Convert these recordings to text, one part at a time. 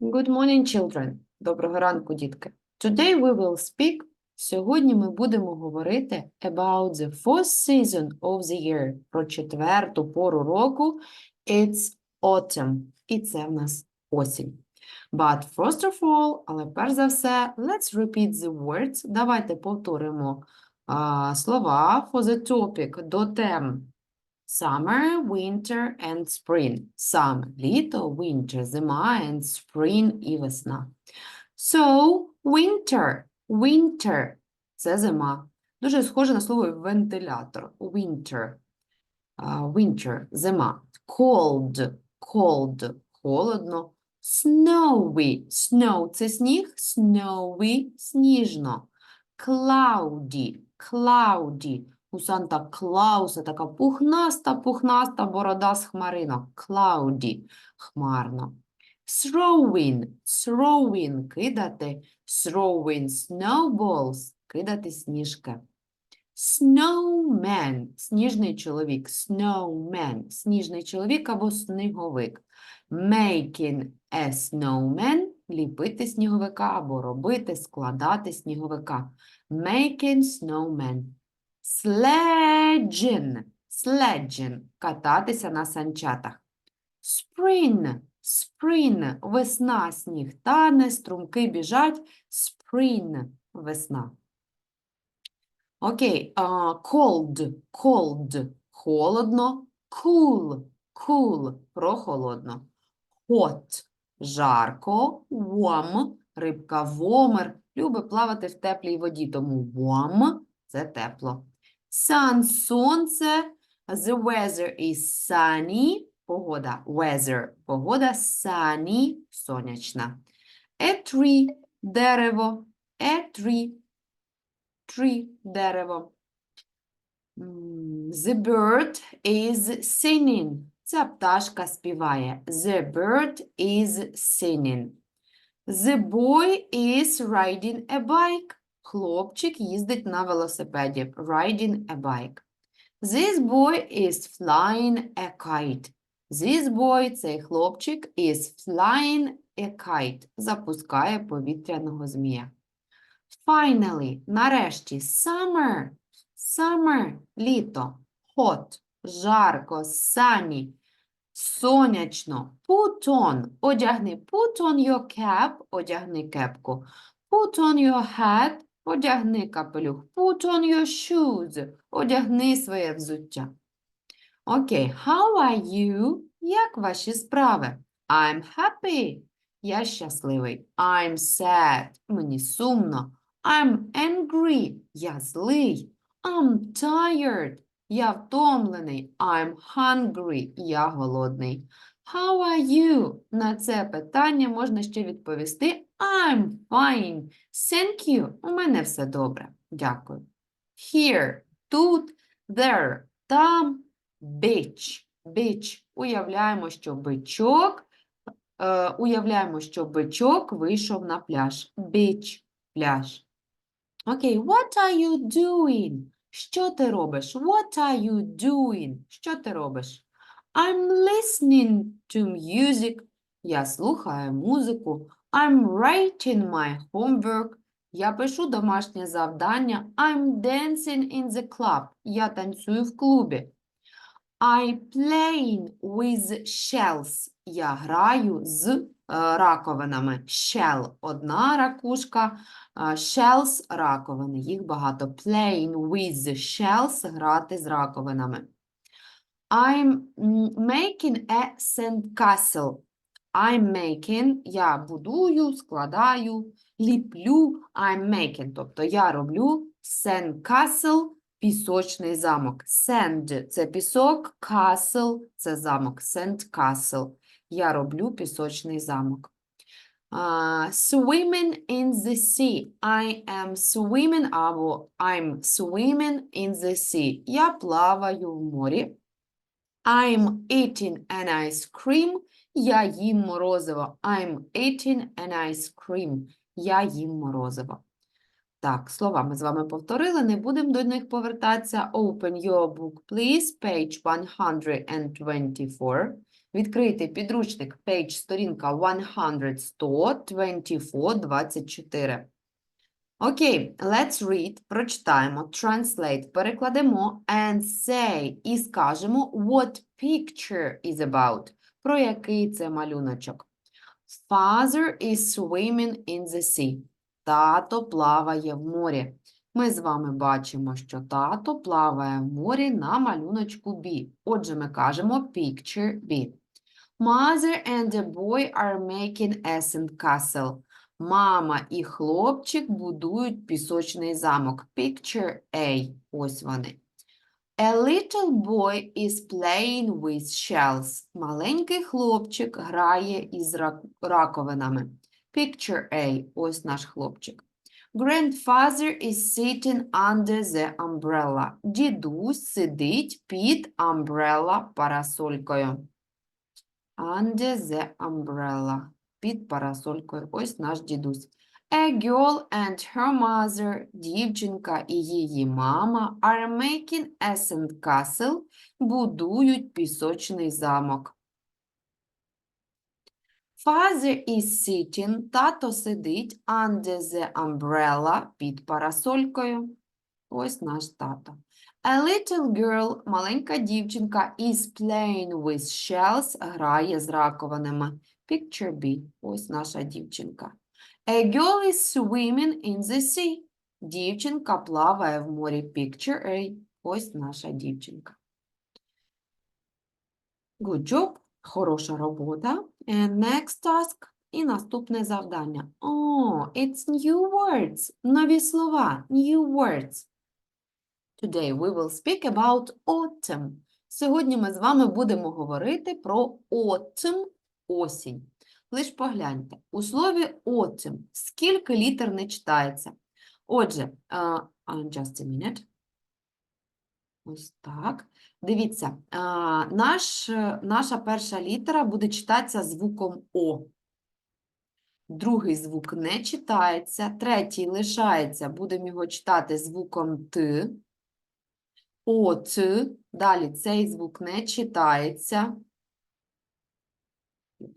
Good morning, children. Доброго ранку, дітки. Today we will speak. Сьогодні ми будемо говорити about the fourth season of the year. Про четверту пору року. It's autumn. І це в нас осінь. But first of all, але перш за все, let's repeat the words. Давайте повторимо а, слова for the topic до тем. Summer, winter and spring. Summer – літо, winter – зима and spring – і весна. So, winter, winter – це зима. Дуже схоже на слово вентилятор. Winter, а, winter – зима. Cold, cold – холодно. Snowy, snow – це сніг, snowy – сніжно. Cloudy, cloudy – у Санта Клауса така пухнаста, пухнаста борода з хмаринок. Cloudy – хмарно. Throwing, throwing – кидати. Throwing snowballs – кидати сніжки. Snowman – сніжний чоловік. Snowman – сніжний чоловік або сніговик. Making a snowman – ліпити сніговика або робити, складати сніговика. Making snowman. Sledging, sledging – кататися на санчатах. Spring, spring – весна, сніг тане, струмки біжать. Spring – весна. Окей, а, cold, cold – холодно. Cool, cool – прохолодно. Hot – жарко. Warm – рибка вомер. Любить плавати в теплій воді, тому warm – це тепло. Sun – сонце. The weather is sunny. Погода. Weather – погода. Sunny – сонячна. A tree – дерево. A tree – tree – дерево. М, The bird is singing. Ця пташка співає. The bird is singing. The boy is riding a bike. Хлопчик їздить на велосипеді. Riding a bike. This boy is flying a kite. This boy, цей хлопчик, is flying a kite. Запускає повітряного змія. Finally, нарешті, summer. Summer – літо. Hot – жарко, sunny – сонячно. Put on – одягни. Put on your cap – одягни кепку. Put on your hat – одягни капелюх. Put on your shoes – одягни своє взуття. Окей, how are you? Як ваші справи? I'm happy. Я щасливий. I'm sad. Мені сумно. I'm angry. Я злий. I'm tired. Я втомлений. I'm hungry. Я голодний. How are you? На це питання можна ще відповісти I'm fine. Thank you. У мене все добре. Дякую. Here. Тут. There. Там. Beach. Beach. Уявляємо, що бичок. Е, уявляємо, що бичок вийшов на пляж. Beach. Пляж. Окей, what are you doing? Що ти робиш? What are you doing? Що ти робиш? I'm listening to music. Я слухаю музику. I'm writing my homework. Я пишу домашнє завдання. I'm dancing in the club. Я танцюю в клубі. I playing with shells. Я граю з е, раковинами. Shell – одна ракушка, shells – раковини. Їх багато. Playing with shells – грати з раковинами. I'm making a sandcastle. I'm making – я будую, складаю, ліплю. I'm making – тобто я роблю sandcastle – пісочний замок. Sand – це пісок, castle – це замок. Sandcastle. Я роблю пісочний замок. А, swimming in the sea. I am swimming або I'm swimming in the sea. Я плаваю в морі. I'm eating an ice cream. Я їм морозиво. I'm eating an ice cream. Я їм морозиво. Так, слова ми з вами повторили, не будемо до них повертатися. Open your book, please, page 124. Відкрийте підручник, page, сторінка 100, 124, 24. Окей, let's read, прочитаємо, translate, перекладемо and say і скажемо what picture is about. Про який це малюночок. Father is swimming in the sea. Тато плаває в морі. Ми з вами бачимо, що тато плаває в морі на малюночку B. Отже, ми кажемо picture B. Mother and a boy are making a sandcastle. Мама і хлопчик будують пісочний замок. Picture A. Ось вони. A little boy is playing with shells. Маленький хлопчик грає із рак- раковинами. Picture A. Ось наш хлопчик. Grandfather is sitting under the umbrella. Дідусь сидить під umbrella парасолькою. Under the umbrella. Під парасолькою. Ось наш дідусь. A girl and her mother, дівчинка і її мама, are making a sandcastle, будують пісочний замок. Father is sitting, тато сидить under the umbrella, під парасолькою. Ось наш тато. A little girl, маленька дівчинка, is playing with shells, грає з раковинами. Picture B, ось наша дівчинка. A girl is swimming in the sea. Дівчинка плаває в морі. Picture A, ось наша дівчинка. Good job, хороша робота. And next task і наступне завдання. Oh, it's new words. Нові слова, new words. Today we will speak about autumn. Сьогодні ми з вами будемо говорити про autumn, осінь. Лиш погляньте, у слові autumn скільки літер не читається. Отже, uh, just a minute. Ось так. Дивіться, а, наш, наша перша літера буде читатися звуком О. Другий звук не читається, третій лишається, будемо його читати звуком Т. О, Ц. Далі цей звук не читається.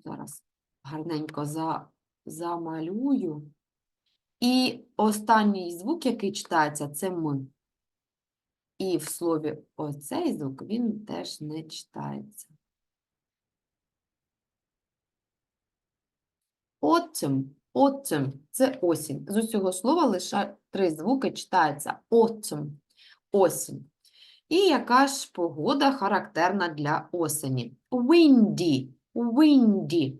Зараз гарненько за, замалюю. І останній звук, який читається, це М. І в слові оцей звук він теж не читається. Autumn, autumn – це осінь. З усього слова лише три звуки читаються. Autumn – осінь. І яка ж погода характерна для осені? Windy, windy.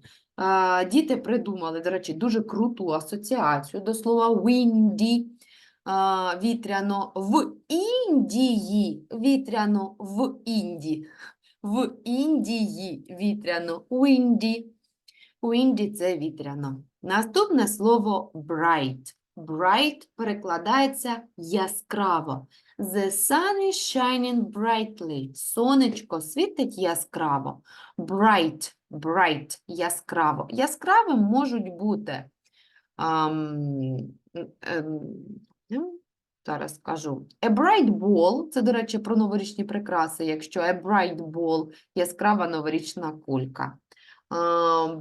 Діти придумали, до речі, дуже круту асоціацію до слова windy. Вітряно в Індії. Вітряно в Індії. В Індії вітряно. Windy. Windy – це вітряно. Наступне слово bright. Bright перекладається яскраво. The sun is shining brightly. Сонечко світить яскраво. Bright, bright, яскраво. Яскравим можуть бути. ем, ем, зараз скажу. A bright ball, це, до речі, про новорічні прикраси, якщо a bright ball – яскрава новорічна кулька.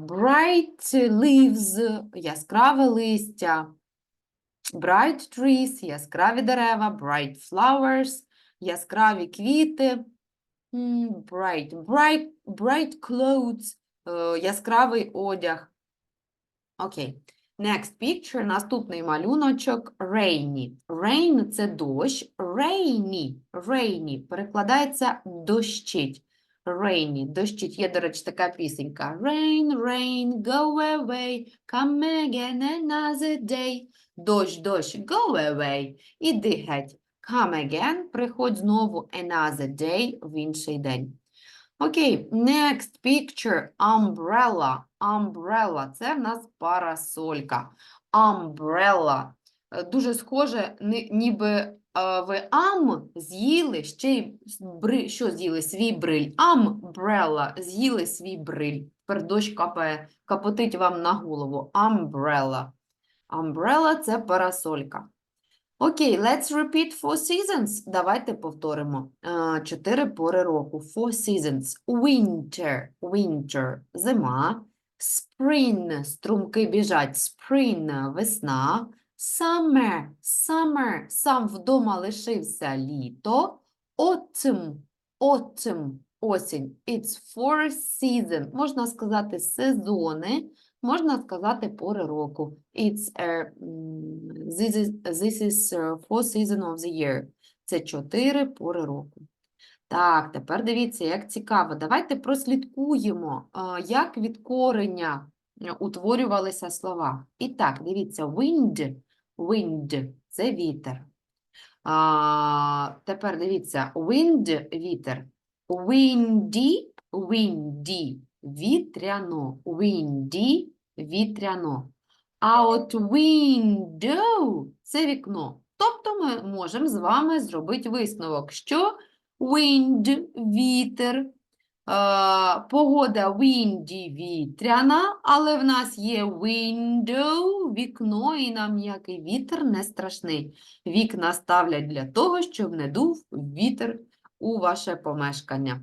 Bright leaves – яскраве листя. Bright trees – яскраві дерева, bright flowers – яскраві квіти. Bright, bright, bright clothes е, – яскравий одяг. Окей. Okay. Next picture, наступний малюночок – rainy. Rain – це дощ. Rainy, rainy перекладається дощить. Rainy, дощить. Є, до речі, така пісенька. Rain, rain, go away, come again another day. Дощ, дощ, go away. Іди геть. Come again, приходь знову another day, в інший день. Окей, next picture, umbrella. Umbrella – це в нас парасолька. Umbrella. Е, Дуже схоже, ніби е, ви ам з'їли, ще й бри, що з'їли? Свій бриль. Umbrella, з'їли свій бриль. Тепер дощ капає, капотить вам на голову. Umbrella. Umbrella – це парасолька. Окей, let's repeat four seasons. Давайте повторимо. Е, Чотири пори року. Four seasons. Winter, winter, зима. Spring, струмки біжать. Spring, весна. Summer, summer, сам вдома лишився літо. Autumn, autumn, осінь. It's four season. Можна сказати сезони, можна сказати пори року. It's a, this is, this is uh, four season of the year. Це чотири пори року. Так, тепер дивіться, як цікаво. Давайте прослідкуємо, як від корення е, утворювалися слова. І так, дивіться, wind, wind – це вітер. А, тепер дивіться, wind – вітер. Windy, windy – вітряно. Windy – вітряно. А от window – це вікно. Тобто ми можемо з вами зробити висновок, що wind – вітер, е, погода windy – вітряна, але в нас є window – вікно, і нам ніякий вітер не страшний. Вікна ставлять для того, щоб не дув вітер у ваше помешкання.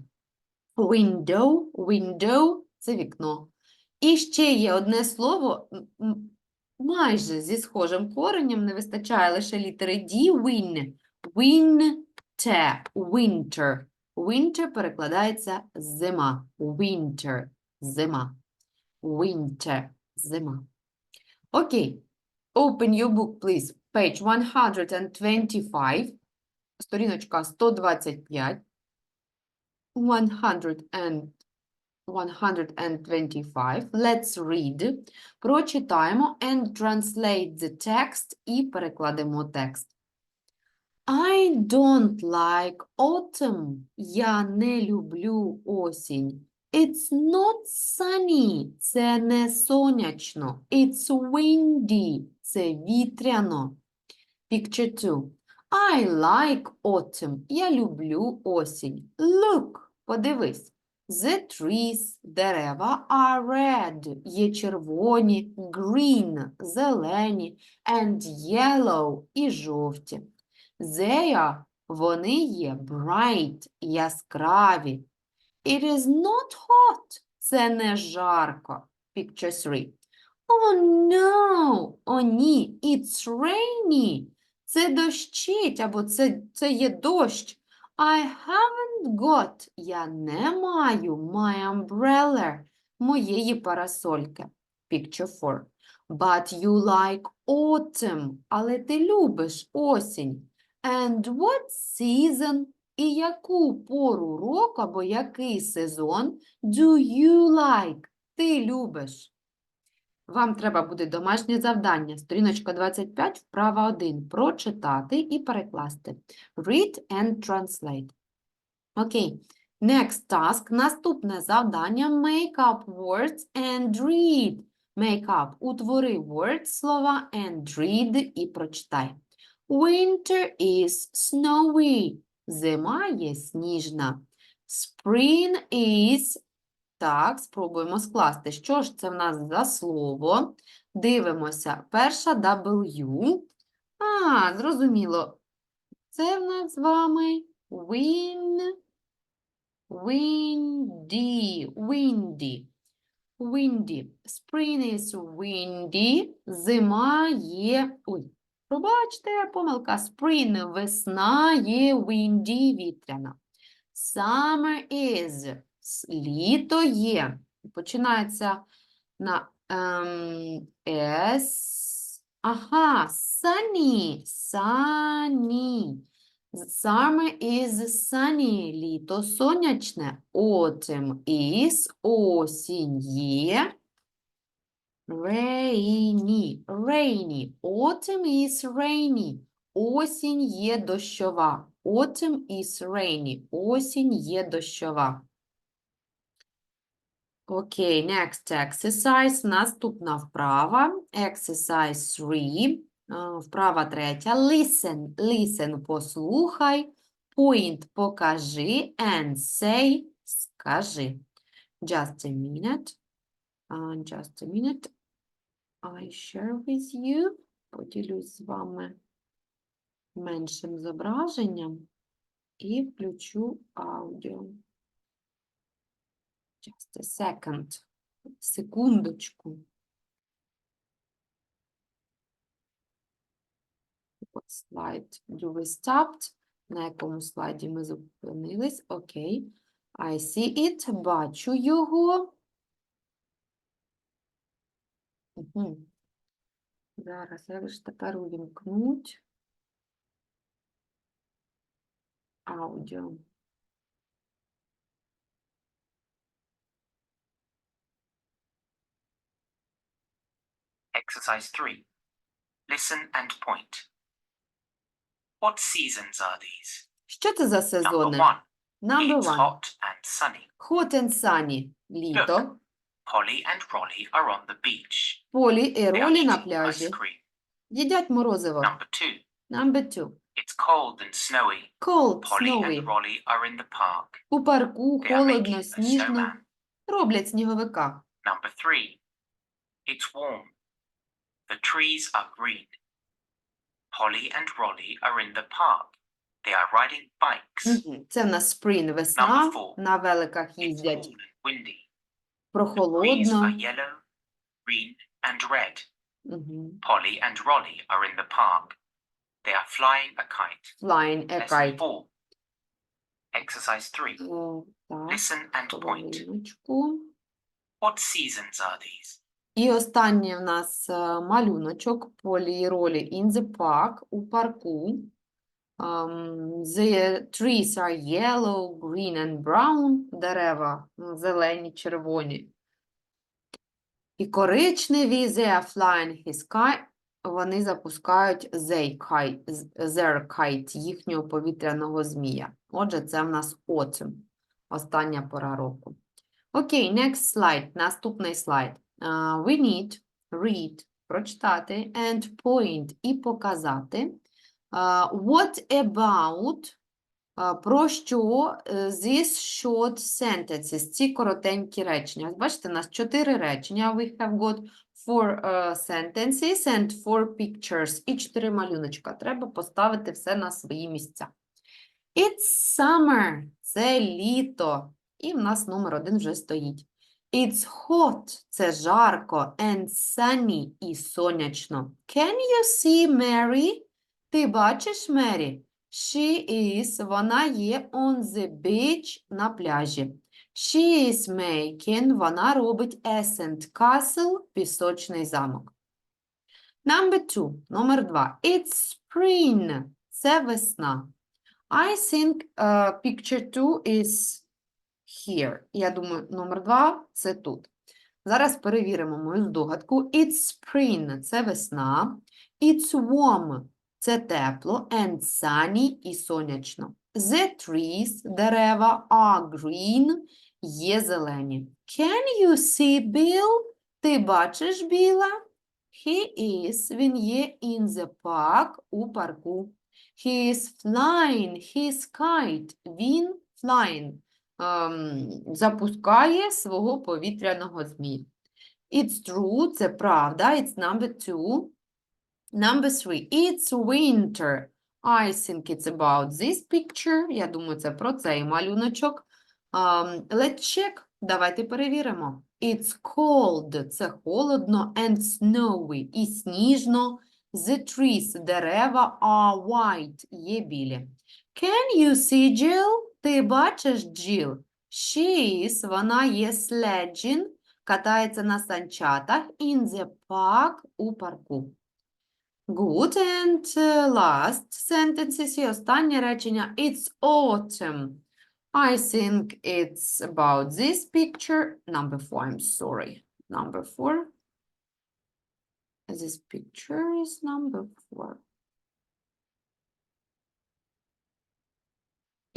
Window, window – це вікно. І ще є одне слово, майже зі схожим коренем, не вистачає лише літери D, win. Winter, winter. Winter перекладається зима. Winter, зима. Winter, зима. Окей. Open your book, please. Page 125. Сторіночка 125. 100 and 125. Let's read. Прочитаємо and translate the text і перекладемо текст. I don't like autumn. Я не люблю осінь. It's not sunny. Це не сонячно. It's windy. Це вітряно. Picture 2. I like autumn. Я люблю осінь. Look, подивись. The trees, дерева, are red, є червоні, green, зелені, and yellow, і жовті. They are, вони є bright, яскраві. It is not hot, це не жарко. Picture 3. Oh no, о ні, it's rainy. Це дощить, або це, це є дощ. I haven't got, я не маю my umbrella, моєї парасольки. Picture 4. But you like autumn, але ти любиш осінь. And what season? І яку пору року або який сезон do you like? Ти любиш? Вам треба буде домашнє завдання. Сторіночка 25, вправа 1. Прочитати і перекласти. Read and translate. Окей. Next task. Наступне завдання. Make up words and read. Make up. Утвори words слова and read і прочитай. Winter is snowy. Зима є сніжна. Spring is так, спробуємо скласти. Що ж це в нас за слово? Дивимося. Перша W. А, зрозуміло. Це в нас з вами win, windy, windy. Windy. Spring is windy. Зима є. Ой, пробачте, помилка. Spring – весна є windy – вітряна. Summer is літо є. Починається на ем, S. Ага, sunny, sunny. Summer is sunny, літо сонячне. Autumn is осінь є. Rainy, rainy. Autumn is rainy. Осінь є дощова. Autumn is rainy. Осінь є дощова. Окей, next exercise. Наступна вправа. Exercise 3. Е, Вправа третя. Listen, listen, послухай. Point, покажи. And say, скажи. Just a minute. Uh, just a minute. I share with you. Поділюсь з вами меншим зображенням і включу аудіо. Just a second. Секундочку. What slide do we stopped? На якому слайді ми зупинились? Окей. I see it. Бачу його. Угу. Зараз як ж тепер увімкнуть аудіо. Exercise 3. Listen and point. What seasons are these? Що це за Number сезони? 1. Number It's one. hot and sunny. Hot and sunny. Літо. Polly and Rolly are on the beach. Полі і They are Ролі на eating ice пляжі. cream. Їдять морозиво. Number 2. Number two. It's cold and snowy. Cold, Polly snowy. and Rolly are in the park. У парку They are холодно, making a сніжно. snowman. Роблять сніговика. Number 3. It's warm. The trees are green. Polly and Rolly are in the park. They are riding bikes. Мгм. Це в нас spring, Number весна. four. На великах It's їздять. cool and windy. Trees Прохолодно. are yellow, green, and red. Мгм. Polly and Rolly are in the park. They are flying a kite. Flying a Lesson kite. 4. Exercise 3. О, так, Listen and point. хвилиночку. What seasons are these? І останній в нас е, малюночок полі-ролі in the park, у парку. Um, the trees are yellow, green and brown. Дерева зелені, червоні. І коричневі, they are flying his kite. Вони запускають they kite, their kite, їхнього повітряного змія. Отже, це в нас autumn, остання пора року. Окей, next slide, наступний слайд. Uh, we need read, прочитати, and point і показати. Uh, what about, uh, про що these short sentences, ці коротенькі речення. Бачите, у нас чотири речення. We have got four uh, sentences and four pictures. І чотири малюночка. Треба поставити все на свої місця. It's summer. Це літо. І в нас номер один вже стоїть. It's hot. Це жарко. And sunny. І сонячно. Can you see Mary? Ти бачиш Мері? She is, вона є on the beach на пляжі. She is making, вона робить a castle, пісочний замок. Number two, номер два. It's spring, це весна. I think uh, picture two is here. Я думаю, номер два – це тут. Зараз перевіримо мою здогадку. It's spring – це весна. It's warm – це тепло. And sunny – і сонячно. The trees – дерева are green – є зелені. Can you see Bill? Ти бачиш Біла? He is – він є in the park – у парку. He is flying his kite. Він flying запускає свого повітряного змія. It's true, це правда. It's number two. Number three. It's winter. I think it's about this picture. Я думаю, це про цей малюночок. Um, let's check. Давайте перевіримо. It's cold. Це холодно. And snowy. І сніжно. The trees. Дерева are white. Є білі. Can you see Jill? Ти бачиш Jill? She is, вона є sledging, катається на санчатах in the park, у парку. Good, and uh, last sentences, і останнє речення. It's autumn. I think it's about this picture. Number four, I'm sorry. Number four. This picture is number four.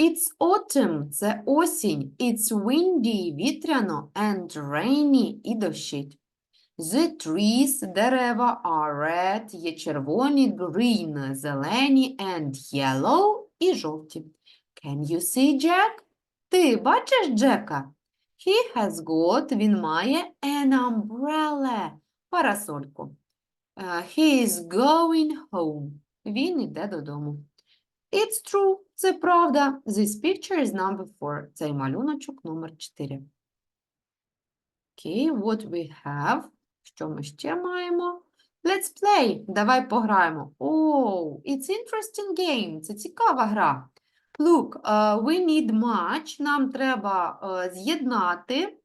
It's autumn, це осінь. It's windy, вітряно, and rainy, і дощить. The trees, дерева, are red, є червоні, green, зелені, and yellow, і жовті. Can you see Jack? Ти бачиш Джека? He has got, він має an umbrella, парасольку. Uh, he is going home. Він іде додому. It's true. Це правда. This picture is number four. Цей малюночок номер 4. Окей, Okay, what we have? Що ми ще маємо? Let's play. Давай пограємо. Oh, it's interesting game. Це цікава гра. Look, uh, we need match. Нам треба е, з'єднати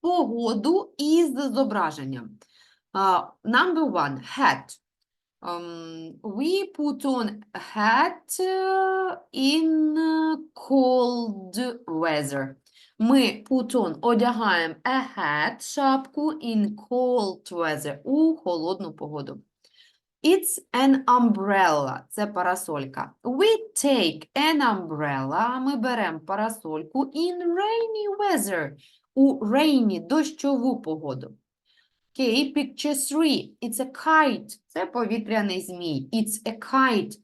погоду із зображенням. Uh, number one, hat. Um, we put on a hat uh, in uh, cold weather. Ми put on, одягаємо a hat, шапку in cold weather, у холодну погоду. It's an umbrella, це парасолька. We take an umbrella, ми беремо парасольку in rainy weather, у rainy, дощову погоду. Okay, picture three. It's a kite. Це повітряний змій. It's a kite.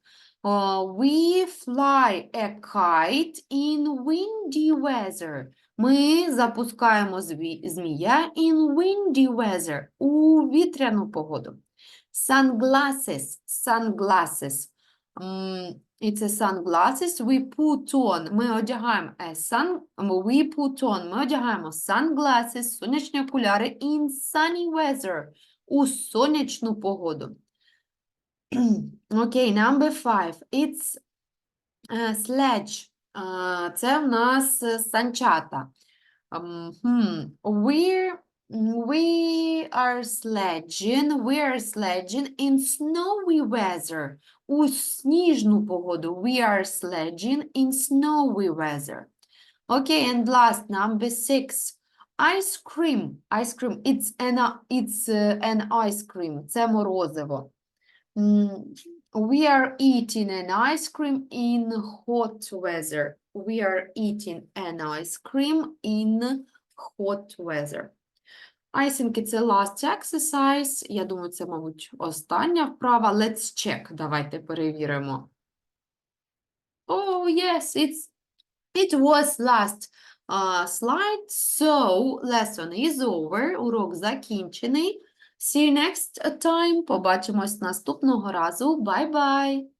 Uh, we fly a kite in windy weather. Ми запускаємо змія in windy weather. У вітряну погоду. Sunglasses. Sunglasses. It's a sunglasses. We put on. Ми одягаємо a sun. We put on. Ми одягаємо sunglasses, сонячні окуляри in sunny weather. У сонячну погоду. Окей, number five. It's uh, sledge. Uh, це в нас е, санчата. Um, hmm. We're, we are sledging, we are sledging in snowy weather. У сніжну погоду. We are sledging in snowy weather. Okay, and last, number six. Ice cream. Ice cream. It's an, uh, it's uh, an ice cream. Це морозиво. М, We are eating an ice cream in hot weather. We are eating an ice cream in hot weather. I it's the last exercise. Я думаю, це, мабуть, остання вправа. Let's check. Давайте перевіримо. Oh, yes, it's it was last uh, slide. So, lesson is over. Урок закінчений. See you next time. Побачимось наступного разу. Bye-bye.